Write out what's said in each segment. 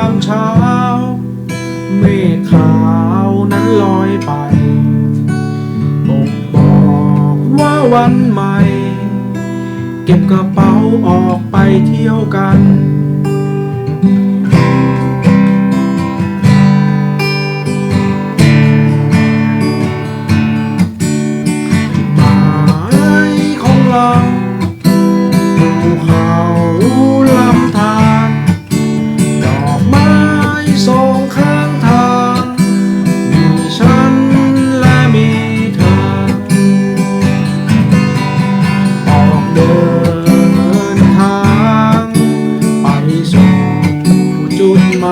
ามเช้า เมฆขาวนั้นลอยไปบอกบอกว่าวันใหม่ เก็บกระเป๋าออกไปเที่ยวกัน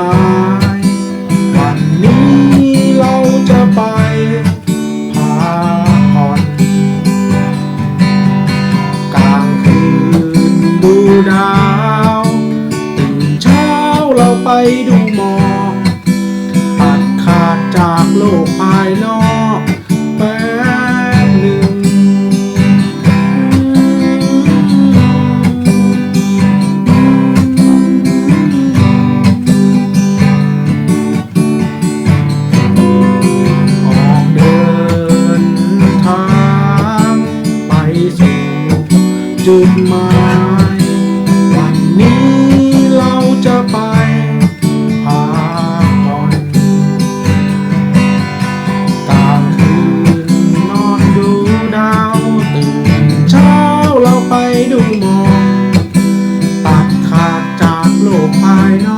ายวันนี้เราจะไปพักผ่อนกลางคืนดูดาวตื่นเช้าเราไปดูหมอก จุดหมาย วันนี้เราจะไปพักผ่อนกลางคืนนอนดูดาวตื่นเช้าเราไปดูหมอกตัดขาดจากโลกภายนอก